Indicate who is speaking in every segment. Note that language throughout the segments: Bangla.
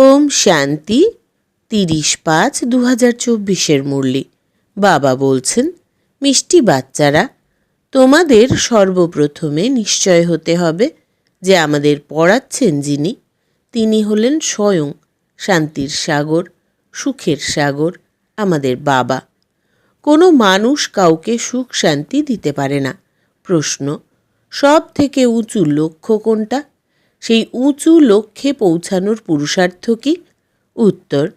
Speaker 1: ওম শান্তি, তিরিশ পাঁচ দু হাজার চব্বিশের মুরলি। বাবা বলছেন, মিষ্টি বাচ্চারা, তোমাদের সর্বপ্রথমে নিশ্চয় হতে হবে যে আমাদের পড়াচ্ছেন যিনি, তিনি হলেন স্বয়ং শান্তির সাগর, সুখের সাগর, আমাদের বাবা। কোনো মানুষ কাউকে সুখ শান্তি দিতে পারে না। প্রশ্ন সব থেকে উঁচু লক্ষ্য কোনটা? সেই উঁচু লক্ষ্যে পৌঁছানোর পুরুষার্থ কি? উত্তর,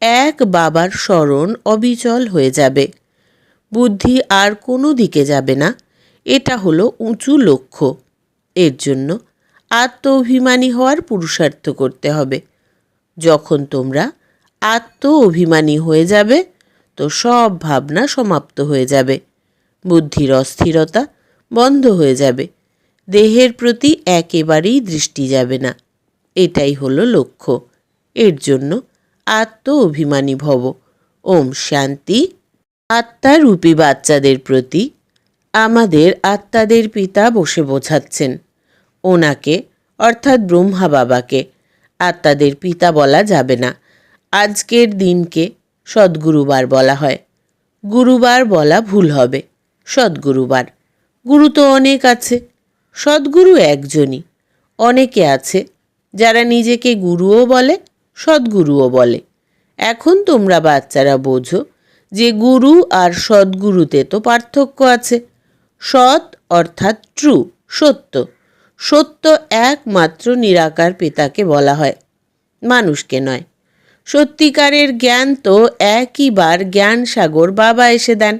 Speaker 1: এক বাবার স্মরণ অবিচল হয়ে যাবে। বুদ্ধি আর কোনো দিকে যাবে না। এটা হলো উঁচু লক্ষ্য। এর জন্য আত্ম অভিমানী হওয়ার পুরুষার্থ করতে হবে। যখন তোমরা আত্ম অভিমানী হয়ে যাবে, তো সব ভাবনা সমাপ্ত হয়ে যাবে। বুদ্ধির অস্থিরতা বন্ধ হয়ে যাবে। দেহের প্রতি একেবারেই দৃষ্টি যাবে না। এটাই হলো লক্ষ্য। এর জন্য আত্ম অভিমানী ভব। ওম শান্তি। আত্মারূপী বাচ্চাদের প্রতি আমাদের আত্মাদের পিতা বসে বোঝাচ্ছেন। ওনাকে, অর্থাৎ ব্রহ্মা বাবাকে, আত্মাদের পিতা বলা যাবে না। আজকের দিনকে সদ্গুরুবার বলা হয়। গুরুবার বলা ভুল হবে। সদ্গুরুবার। গুরু তো অনেক আছে। সদ্গুরু একজনই। অনেকে আছে যারা নিজেকে গুরুও বলে, সদ্গুরুও বলে। এখন তোমরা বাচ্চারা বোঝো যে গুরু আর সদ্গুরুতে তো পার্থক্য আছে। সৎ অর্থাৎ ট্রু, সত্য। সত্য একমাত্র নিরাকার পিতাকে বলা হয়, মানুষকে নয়। সত্যিকারের জ্ঞান তো একইবার জ্ঞান সাগর বাবা এসে দেন।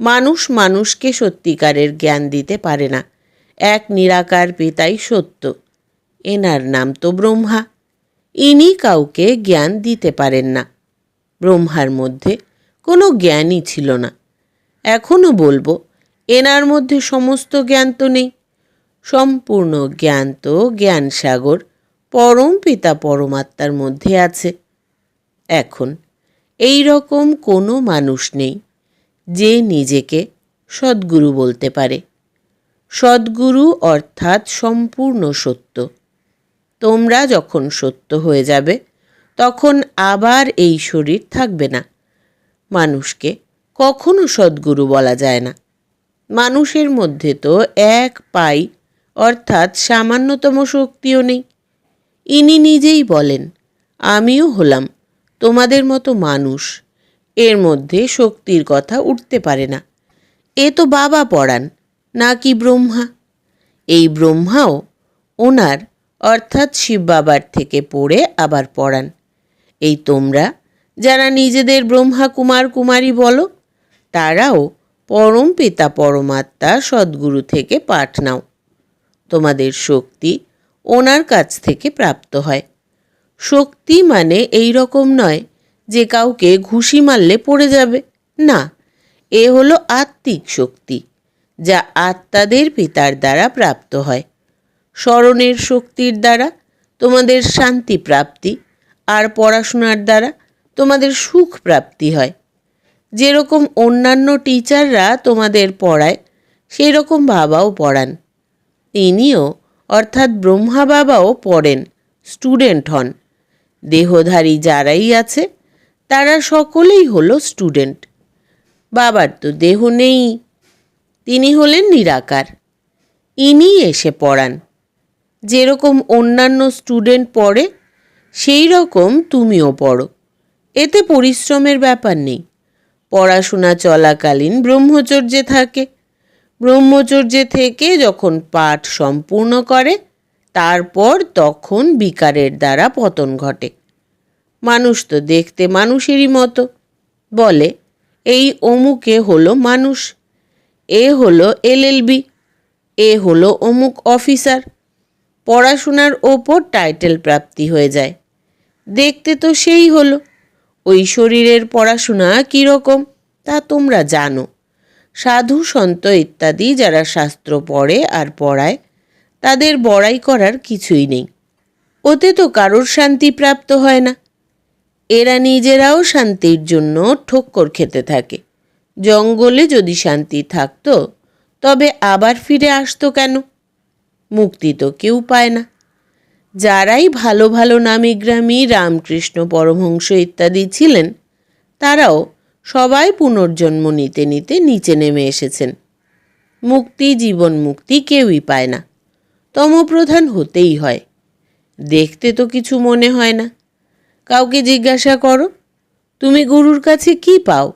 Speaker 1: মানুষ মানুষকে সত্যিকারের জ্ঞান দিতে পারে না। এক নিরাকার পিতাই সত্য। এনার নাম তো ব্রহ্মা। ইনি কাউকে জ্ঞান দিতে পারেন না। ব্রহ্মার মধ্যে কোনো জ্ঞানই ছিল না। এখনও বলব, এনার মধ্যে সমস্ত জ্ঞান তো নেই। সম্পূর্ণ জ্ঞান তো জ্ঞান সাগর, পরম পিতা পরমাত্মার মধ্যে আছে। এখন এই রকম কোনো মানুষ নেই যে নিজেকে সদ্গুরু বলতে পারে। সদ্গুরু অর্থাৎ সম্পূর্ণ সত্য। তোমরা যখন সত্য হয়ে যাবে, তখন আবার এই শরীর থাকবে না। মানুষকে কখনো সদ্গুরু বলা যায় না। মানুষের মধ্যে তো এক পাই অর্থাৎ সামান্যতম শক্তিও নেই। ইনি নিজেই বলেন, আমিও হলাম তোমাদের মতো মানুষ। এর মধ্যে শক্তির কথা উঠতে পারে না। এ তো বাবা পড়ান। নাকি ব্রহ্মা? এই ব্রহ্মাও ওনার, অর্থাৎ শিব বাবার থেকে পড়ে আবার পড়ান। এই তোমরা, যারা নিজেদের ব্রহ্মা কুমার কুমারী বলো, তারাও পরম পিতা পরমাত্মা সদ্গুরু থেকে পাঠ নাও। তোমাদের শক্তি ওনার কাছ থেকে প্রাপ্ত হয়। শক্তি মানে এই রকম নয় যে কাউকে ঘুষি মারলে পড়ে যাবে। না, এ হলো আত্মিক শক্তি। যা আত্মাদের পিতার দ্বারা প্রাপ্ত হয়। স্মরণের শক্তির দ্বারা তোমাদের শান্তি প্রাপ্তি আর পড়াশোনার দ্বারা তোমাদের সুখ প্রাপ্তি হয়। যেরকম অন্যান্য টিচাররা তোমাদের পড়ায় সেই রকম বাবাও পড়ান। তিনিও, অর্থাৎ ব্রহ্মা বাবাও পড়েন, স্টুডেন্ট হন। দেহধারী যারাই আছে, তারা সকলেই হলো স্টুডেন্ট। বাবার তো দেহ নেই তিনি হলেন নিরাকার। ইনি এসে পড়ান। যেরকম অন্যান্য স্টুডেন্ট পড়ে সেই রকম তুমিও পড়ো। এতে পরিশ্রমের ব্যাপার নেই। পড়াশোনা চলাকালীন ব্রহ্মচর্যে থাকে। ব্রহ্মচর্যে থেকে যখন পাঠ সম্পূর্ণ করে, তারপর তখন বিকারের দ্বারা পতন ঘটে। মানুষ তো দেখতে মানুষেরই মতো। বলে, এই অমুকে হলো মানুষ। এ হলো এলএলবি, এ হলো অমুক অফিসার। পড়াশোনার ওপর টাইটেল প্রাপ্তি হয়ে যায়। দেখতে তো সেই হলো। ওই শরীরের পড়াশোনা কীরকম তা তোমরা জানো। সাধু, সন্ত ইত্যাদি যারা শাস্ত্র পড়ে আর পড়ায়, তাদের বড়াই করার কিছুই নেই। ওতে তো কারোর শান্তি প্রাপ্ত হয় না। এরা নিজেরাও শান্তির জন্য ঠক্কর খেতে থাকে। জঙ্গলে যদি শান্তি থাকতো, তবে আবার ফিরে আসতো কেন? মুক্তি তো কেউ পায় না। যারাই ভালো ভালো নামী গ্রামী রামকৃষ্ণ পরমহংস ইত্যাদি ছিলেন, তারাও সবাই পুনর্জন্ম নিতে নিতে নিচে নেমে এসেছেন। মুক্তি জীবন মুক্তি কেউই পায় না। তমপ্রধান হতেই হয়। দেখতে তো কিছু মনে হয় না। কাউকে জিজ্ঞাসা করো, তুমি গুরুর কাছে কি পাও?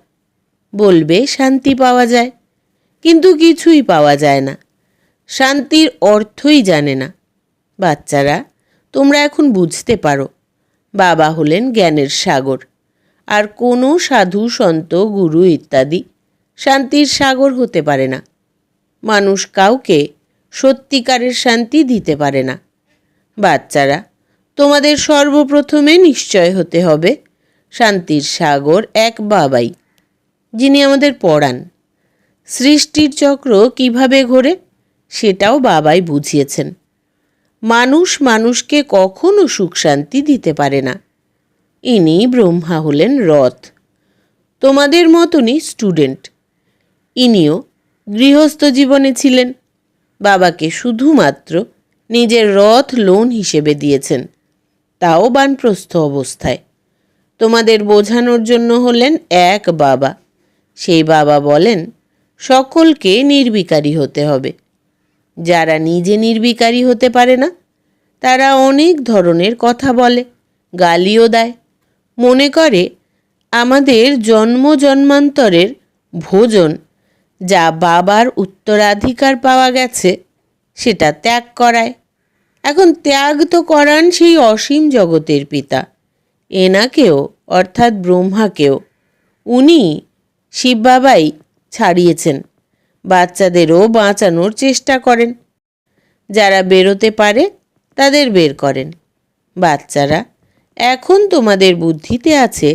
Speaker 1: বলবে, শান্তি পাওয়া যায়। কিন্তু কিছুই পাওয়া যায় না। শান্তির অর্থই জানে না। বাচ্চারা, তোমরা এখন বুঝতে পারো, বাবা হলেন জ্ঞানের সাগর। আর কোনো সাধু, সন্ত, গুরু ইত্যাদি শান্তির সাগর হতে পারে না। মানুষ কাউকে সত্যিকারের শান্তি দিতে পারে না। বাচ্চারা, তোমাদের সর্বপ্রথমে নিশ্চয় হতে হবে, শান্তির সাগর এক বাবাই। যিনি আমাদের পড়ান। সৃষ্টির চক্র কীভাবে ঘোরে, সেটাও বাবাই বুঝিয়েছেন। মানুষ মানুষকে কখনো সুখ শান্তি দিতে পারে না। ইনি ব্রহ্মা হলেন রথ। তোমাদের মতনই স্টুডেন্ট। ইনিও গৃহস্থ জীবনে ছিলেন। বাবাকে শুধুমাত্র নিজের রথ লোন হিসেবে দিয়েছেন। তাও বানপ্রস্থ অবস্থায়। তোমাদের বোঝানোর জন্য হলেন এক বাবা। সেই বাবা বলেন, সকলকে নির্বিকারী হতে হবে। যারা নিজে নির্বিকারী হতে পারে না, তারা অনেক ধরনের কথা বলে, গালিও দেয়। মনে করে, আমাদের জন্ম জন্মান্তরের ভোজন, যা বাবার উত্তরাধিকার পাওয়া গেছে, সেটা ত্যাগ করায়। এখন ত্যাগ তো করান সেই অসীম জগতের পিতা। এনাকেও, অর্থাৎ ব্রহ্মাকেও, উনি শিব বাবাই ছাড়িয়েছেন। বাচ্চাদেরও বাঁচানোর চেষ্টা করেন। যারা বেরোতে পারে, তাদের বের করেন। বাচ্চারা, এখন তোমাদের বুদ্ধিতে আছে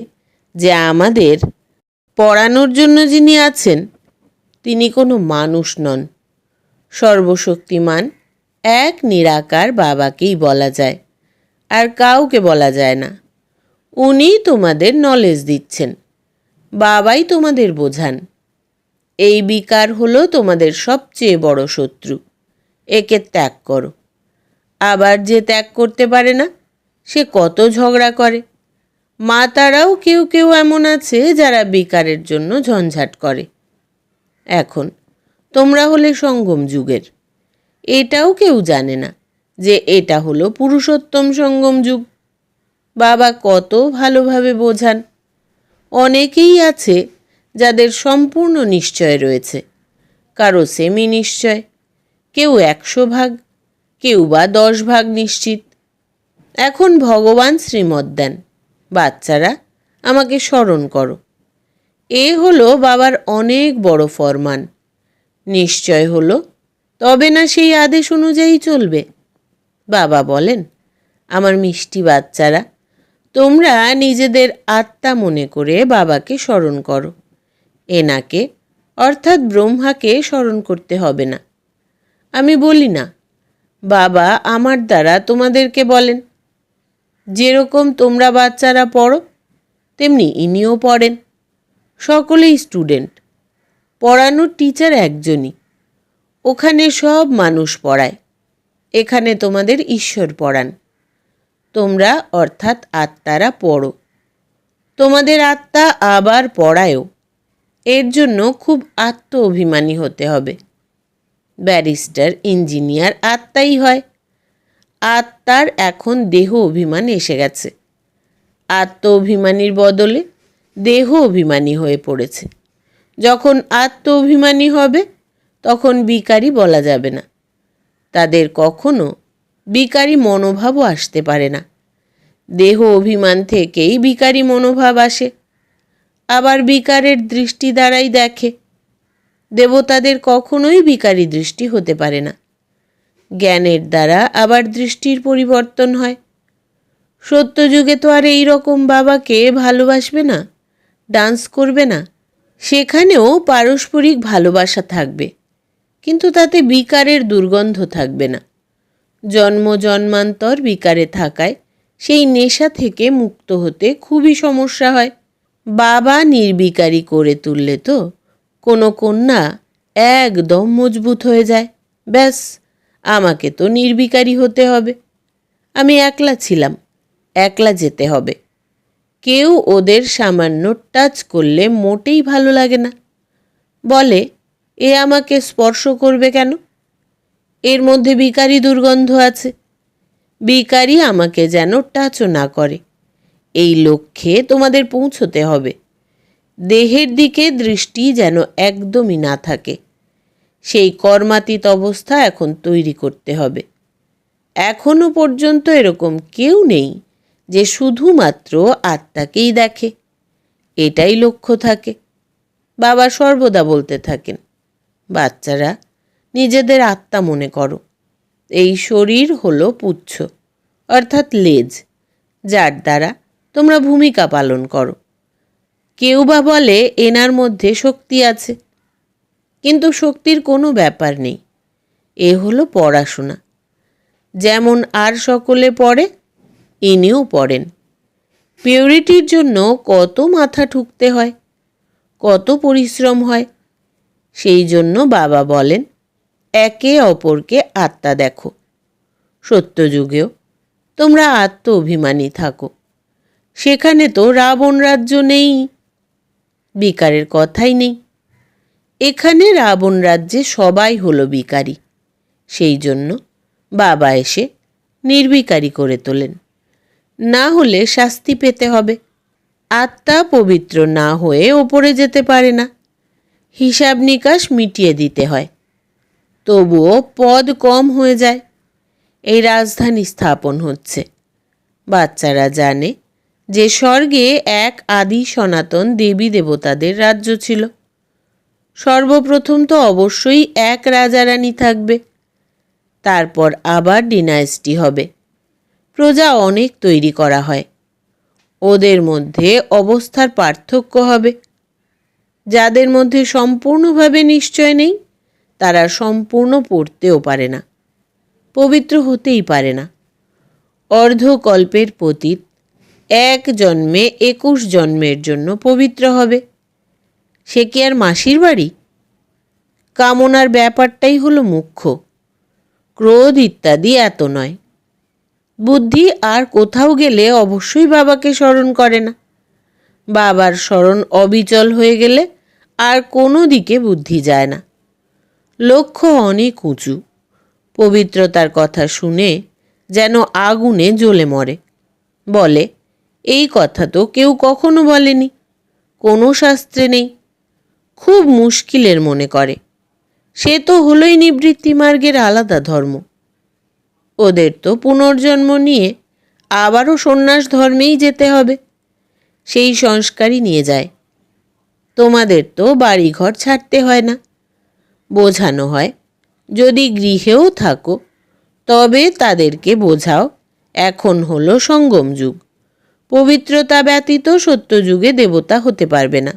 Speaker 1: যে আমাদের পড়ানোর জন্য যিনি আছেন, তিনি কোনো মানুষ নন। সর্বশক্তিমান এক নিরাকার বাবাকেই বলা যায়, আর কাউকে বলা যায় না। উনি তোমাদের নলেজ দিচ্ছেন। বাবাই তোমাদের বোঝান। এই বিকার হলো তোমাদের সবচেয়ে বড় শত্রু। একে ত্যাগ করো। আবার যে ত্যাগ করতে পারে না, সে কত ঝগড়া করে। মা তারাও কেউ কেউ এমন আছে যারা বিকারের জন্য ঝঞ্ঝাট করে। এখন, তোমরা হলে সঙ্গম যুগের। এটাও কেউ জানে না যে এটা হলো পুরুষোত্তম সঙ্গম যুগ। বাবা কত ভালোভাবে বোঝান। অনেকেই আছে যাদের সম্পূর্ণ নিশ্চয় রয়েছে। কারও সেমি নিশ্চয় কেউ একশো ভাগ, কেউ বা দশ ভাগ নিশ্চিত। এখন ভগবান শ্রীমদ দেন, বাচ্চারা, আমাকে স্মরণ করো। এ হলো বাবার অনেক বড় ফরমান। নিশ্চয় হলো, তবে না সেই আদেশ অনুযায়ী চলবে। বাবা বলেন, আমার মিষ্টি বাচ্চারা তোমরা নিজেদের আত্মা মনে করে বাবাকে স্মরণ করো। এনাকে, অর্থাৎ ব্রহ্মাকে, স্মরণ করতে হবে না। আমি বলি না, বাবা আমার দ্বারা তোমাদেরকে বলেন। যেরকম তোমরা বাচ্চারা পড়ো, তেমনি ইনিও পড়েন। সকলেই স্টুডেন্ট, পড়ানোর টিচার একজনই। ওখানে সব মানুষ পড়ায়, এখানে তোমাদের ঈশ্বর পড়ান। তোমরা অর্থাৎ আত্মারা পড়ো। তোমাদের আত্মা আবার পড়ায়ও। এর জন্য খুব আত্ম অভিমানী হতে হবে। ব্যারিস্টার, ইঞ্জিনিয়ার আত্মাই হয়। আত্মার এখন দেহ অভিমান এসে গেছে। আত্ম অভিমানীর বদলে দেহ অভিমানী হয়ে পড়েছে। যখন আত্ম অভিমানী হবে, তখন বিকারী বলা যাবে না। তাদের কখনো বিকারী মনোভাবও আসতে পারে না। দেহ অভিমান থেকেই বিকারী মনোভাব আসে। আবার বিকারের দৃষ্টি দ্বারাই দেখে। দেবতাদের কখনোই বিকারী দৃষ্টি হতে পারে না। জ্ঞানের দ্বারা আবার দৃষ্টির পরিবর্তন হয়। সত্যযুগে তো আর এই রকম বাবাকে ভালোবাসবে না, ডান্স করবে না, সেখানেও পারস্পরিক ভালোবাসা থাকবে। কিন্তু তাতে বিকারের দুর্গন্ধ থাকবে না। জন্ম জন্মান্তর বিকারে থাকায় সেই নেশা থেকে মুক্ত হতে খুবই সমস্যা হয়। বাবা নির্বিকারী করে তুললে তো কোনো কন্যা একদম মজবুত হয়ে যায়। ব্যাস, আমাকে তো নির্বিকারী হতে হবে। আমি একলা ছিলাম, একলা যেতে হবে। কেউ ওদের সামান্য টাচ করলে মোটেই ভালো লাগে না। বলে, এ আমাকে স্পর্শ করবে কেন? এর মধ্যে বিকারি দুর্গন্ধ আছে। বিকারি আমাকে যেন টাচও না করে। এই লক্ষ্যে তোমাদের পৌঁছতে হবে। দেহের দিকে দৃষ্টি যেন একদমই না থাকে। সেই কর্মাতীত অবস্থা এখন তৈরি করতে হবে। এখনও পর্যন্ত এরকম কেউ নেই যে শুধুমাত্র আত্মাকেই দেখে। এটাই লক্ষ্য থাকে। বাবা সর্বদা বলতে থাকেন, বাচ্চারা নিজেদের আত্মা মনে করো। এই শরীর হলো পুচ্ছ, অর্থাৎ লেজ, যার দ্বারা তোমরা ভূমিকা পালন করো। কেউ বা বলে এনার মধ্যে শক্তি আছে, কিন্তু শক্তির কোনো ব্যাপার নেই। এ হলো পড়াশোনা। যেমন আর সকলে পড়ে, ইনিও পড়েন। পিউরিটির জন্য কত মাথা ঠুকতে হয়, কত পরিশ্রম হয়, সেই জন্য বাবা বলেন একে অপরকে আত্মা দেখো। সত্যযুগেও তোমরা আত্ম অভিমানী থাকো। সেখানে তো রাবণ রাজ্য নেই, বিকারের কথাই নেই। এখানে রাবণ রাজ্যে সবাই হলো বিকারী। সেই জন্য বাবা এসে নির্বিকারী করে তোলেন। না হলে শাস্তি পেতে হবে। আত্মা পবিত্র না হয়ে ওপরে যেতে পারে না। হিসাব নিকাশ মিটিয়ে দিতে হয়। তবুও পদ কম হয়ে যায়। এই রাজধানী স্থাপন হচ্ছে। বাচ্চারা জানে যে স্বর্গে এক আদি সনাতন দেবী দেবতাদের রাজ্য ছিল। সর্বপ্রথম তো অবশ্যই এক রাজারানী থাকবে। তারপর আবার ডিনাইস্টি হবে। প্রজা অনেক তৈরি করা হয়। ওদের মধ্যে অবস্থার পার্থক্য হবে। যাদের মধ্যে সম্পূর্ণভাবে নিশ্চয় নেই তারা সম্পূর্ণ পড়তেও পারে না, পবিত্র হতেই পারে না। অর্ধকল্পের পতীত এক জন্মে একুশ জন্মের জন্য পবিত্র হবে। সে কি আর মাসির বাড়ি? কামনার ব্যাপারটাই হলো মুখ্য। ক্রোধ ইত্যাদি এত নয়। বুদ্ধি আর কোথাও গেলে অবশ্যই বাবাকে স্মরণ করে না। বাবার স্মরণ অবিচল হয়ে গেলে আর কোনো দিকে বুদ্ধি যায় না। লক্ষ্য অনেক উঁচু। পবিত্রতার কথা শুনে যেন আগুনে জ্বলে মরে। বলে, এই কথা তো কেউ কখনো বলেনি। কোনো শাস্ত্রে নেই। খুব মুশকিলের মনে করে। সে তো হলোই নিবৃত্তি মার্গের আলাদা ধর্ম। ওদের তো পুনর্জন্ম নিয়ে আবারও সন্ন্যাস ধর্মেই যেতে হবে। সেই সংস্কারই নিয়ে যায়। তোমাদের তো বাড়িঘর ছাড়তে হয় না। বোঝানো হয়। যদি গৃহেও থাকো, তবে তাদেরকে বোঝাও, এখন হলো সঙ্গম যুগ। পবিত্রতা ব্যতীত সত্যযুগে দেবতা হতে পারবে না।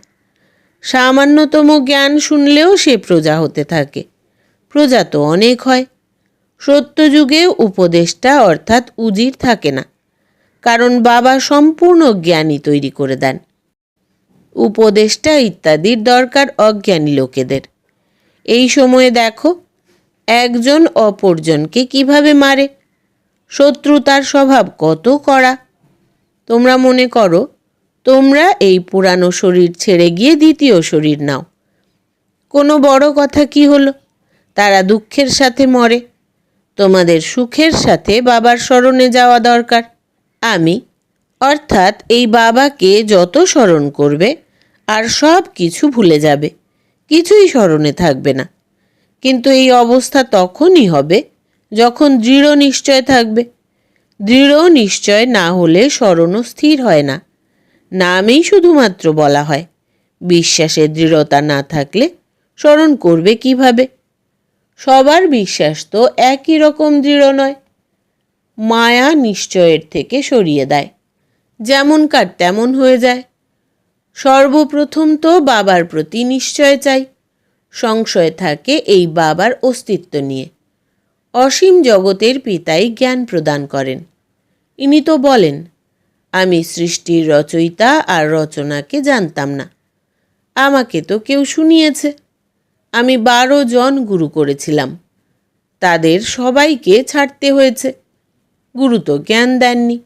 Speaker 1: সামান্যতম জ্ঞান শুনলেও সে প্রজা হতে থাকে। প্রজা তো অনেক হয়। সত্যযুগে উপদেষ্টা অর্থাৎ উজির থাকে না, কারণ বাবা সম্পূর্ণ জ্ঞানী তৈরি করে দেন। উপদেষ্টা ইত্যাদির দরকার অজ্ঞানী লোকেদের। এই সময়ে দেখো, একজন অপরজনকে কীভাবে মারে? শত্রুতার স্বভাব কত কড়া? তোমরা মনে করো, তোমরা এই পুরানো শরীর ছেড়ে গিয়ে দ্বিতীয় শরীর নাও। কোনো বড় কথা কি হলো? তারা দুঃখের সাথে মরে। তোমাদের সুখের সাথে বাবার স্মরণে যাওয়া দরকার। আমি, অর্থাৎ এই বাবাকে যত স্মরণ করবে, আর সব কিছু ভুলে যাবে। কিছুই স্মরণে থাকবে না। কিন্তু এই অবস্থা তখনই হবে যখন দৃঢ় নিশ্চয় থাকবে। দৃঢ় নিশ্চয় না হলে স্মরণও স্থির হয় না। নামেই শুধুমাত্র বলা হয়। বিশ্বাসে দৃঢ়তা না থাকলে স্মরণ করবে কীভাবে? সবার বিশ্বাস তো একই রকম দৃঢ় নয়। মায়া নিশ্চয়ের থেকে সরিয়ে দেয়। যেমনকার তেমন হয়ে যায়। সর্বপ্রথম তো বাবার প্রতি নিশ্চয় চাই। সংশয় থাকে এই বাবার অস্তিত্ব নিয়ে। অসীম জগতের পিতাই জ্ঞান প্রদান করেন। ইনি তো বলেন, আমি সৃষ্টির রচয়িতা আর রচনাকে জানতাম না। আমাকে তো কেউ শুনিয়েছে। আমি বারো জন গুরু করেছিলাম। তাদের সবাইকে ছাড়তে হয়েছে। গুরু তো জ্ঞান দেননি।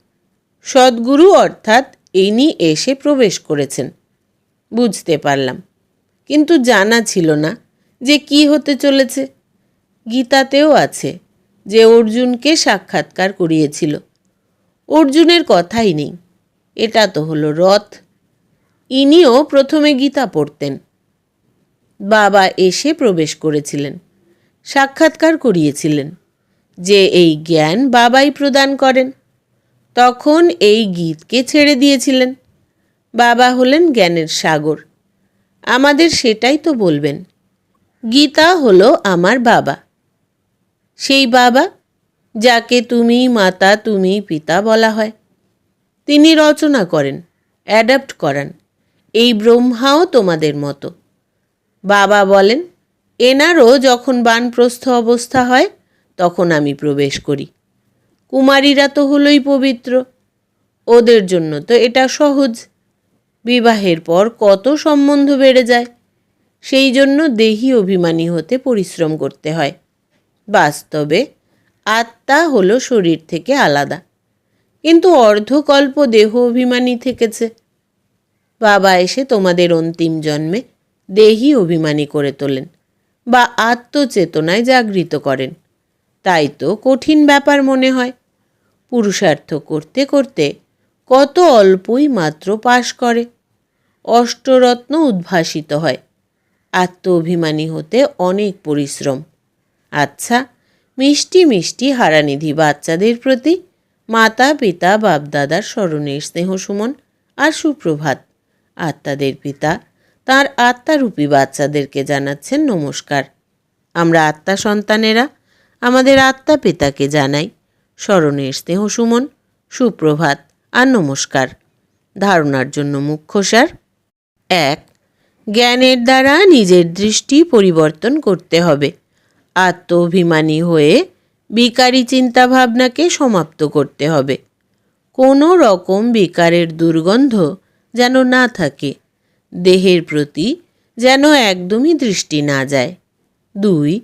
Speaker 1: সদ্গুরু অর্থাৎ ইনি এসে প্রবেশ করেছেন। বুঝতে পারলাম। কিন্তু জানা ছিল না যে কি হতে চলেছে। গীতাতেও আছে যে অর্জুনকে সাক্ষাৎকার করিয়েছিল। অর্জুনের কথাই নেই, এটা তো হলো রথ। ইনিও প্রথমে গীতা পড়তেন। বাবা এসে প্রবেশ করেছিলেন, সাক্ষাৎকার করিয়েছিলেন যে এই জ্ঞান বাবাই প্রদান করেন। তখন এই গীতকে ছেড়ে দিয়েছিলেন। বাবা হলেন জ্ঞানের সাগর। আমাদের সেটাই তো বলবেন। গীতা হলো আমার বাবা। সেই বাবা যাকে তুমি মাতা, তুমি পিতা বলা হয়। তিনি রচনা করেন, অ্যাডাপ্ট করান। এই ব্রহ্মাও তোমাদের মতো। বাবা বলেন, এনারও যখন বানপ্রস্থ অবস্থা হয়, তখন আমি প্রবেশ করি। কুমারীরা তো হলোই পবিত্র। ওদের জন্য তো এটা সহজ। বিবাহের পর কত সম্বন্ধ বেড়ে যায়? সেই জন্য দেহি অভিমানী হতে পরিশ্রম করতে হয়। বাস্তবে আত্মা হলো শরীর থেকে আলাদা। কিন্তু অর্ধকল্প দেহ অভিমানী থেকেছে। বাবা এসে তোমাদের অন্তিম জন্মে দেহি অভিমানী করে তোলেন বা আত্মচেতনায় জাগৃত করেন। তাই তো কঠিন ব্যাপার মনে হয়। পুরুষার্থ করতে করতে কত অল্পই মাত্র পাশ করে। অষ্টরত্ন উদ্ভাসিত হয়। আত্ম অভিমানী হতে অনেক পরিশ্রম। আচ্ছা মিষ্টি মিষ্টি হারানিধি বাচ্চাদের প্রতি মাতা, পিতা, বাপদাদার স্মরণের স্নেহ সুমন আর সুপ্রভাত। আত্মাদের পিতা তার আত্মারূপী বাচ্চাদেরকে জানাচ্ছেন নমস্কার। আমরা আত্মা সন্তানেরা আমাদের আত্মা পিতাকে জানাই। স্মরণের স্নেহ সুমন, সুপ্রভাত। আর নমস্কার। ধারণার জন্য মুখ্য সার এক, জ্ঞানের দ্বারা নিজের দৃষ্টি পরিবর্তন করতে হবে। আত্ম অভিমানী হয়ে বিকারী চিন্তাভাবনাকে সমাপ্ত করতে হবে। কোনো রকম বিকারের দুর্গন্ধ যেন না থাকে। দেহের প্রতি যেন একদমই দৃষ্টি না যায়। দুই,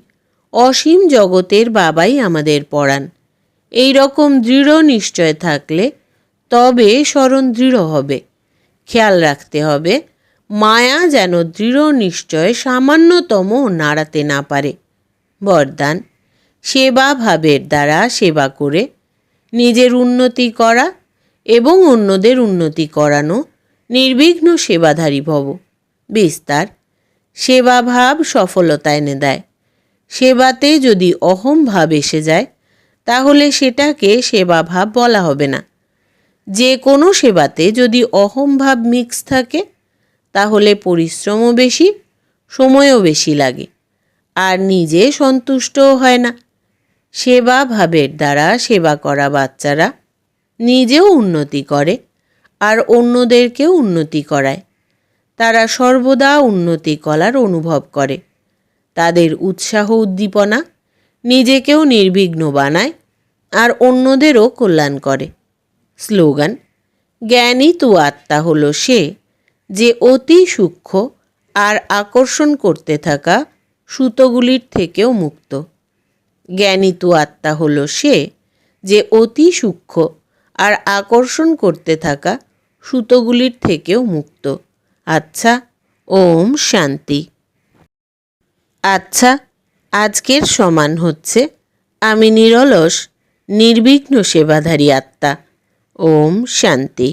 Speaker 1: অসীম জগতের বাবাই আমাদের পড়ান এই রকম দৃঢ় নিশ্চয় থাকলে তবে স্মরণ দৃঢ় হবে। খেয়াল রাখতে হবে, মায়া যেন দৃঢ় নিশ্চয় সামান্যতম নাড়াতে না পারে। বরদান, সেবা ভাবের দ্বারা সেবা করে, নিজের উন্নতি করা এবং অন্যদের উন্নতি করানো নির্বিঘ্ন সেবাধারী ভব। বিস্তার সেবাভাব সফলতা এনে দেয়। সেবাতে যদি অহম ভাব এসে যায়, তাহলে সেটাকে সেবাভাব বলা হবে না। যে কোনো সেবাতে যদি অহম ভাব মিক্স থাকে, তাহলে পরিশ্রমও বেশি, সময়ও বেশি লাগে। আর নিজে সন্তুষ্টও হয় না। সেবা ভাবের দ্বারা সেবা করা বাচ্চারা নিজেও উন্নতি করে আর অন্যদেরকেও উন্নতি করায়। তারা সর্বদা উন্নতি করার অনুভব করে। তাদের উৎসাহ উদ্দীপনা নিজেকেও নির্বিঘ্ন বানায় আর অন্যদেরও কল্যাণ করে। স্লোগান, জ্ঞানী তু আত্মা হল সে যে অতি সূক্ষ্ম আর আকর্ষণ করতে থাকা সুতোগুলির থেকেও মুক্ত। জ্ঞানী তু আত্মা হল সে যে অতি সূক্ষ্ম আর আকর্ষণ করতে থাকা সুতোগুলির থেকেও মুক্ত। আচ্ছা ওম শান্তি। আচ্ছা আজকের সমান হচ্ছে, আমি নিরলস, নির্বিঘ্ন সেবাধারী আত্মা। ওম শান্তি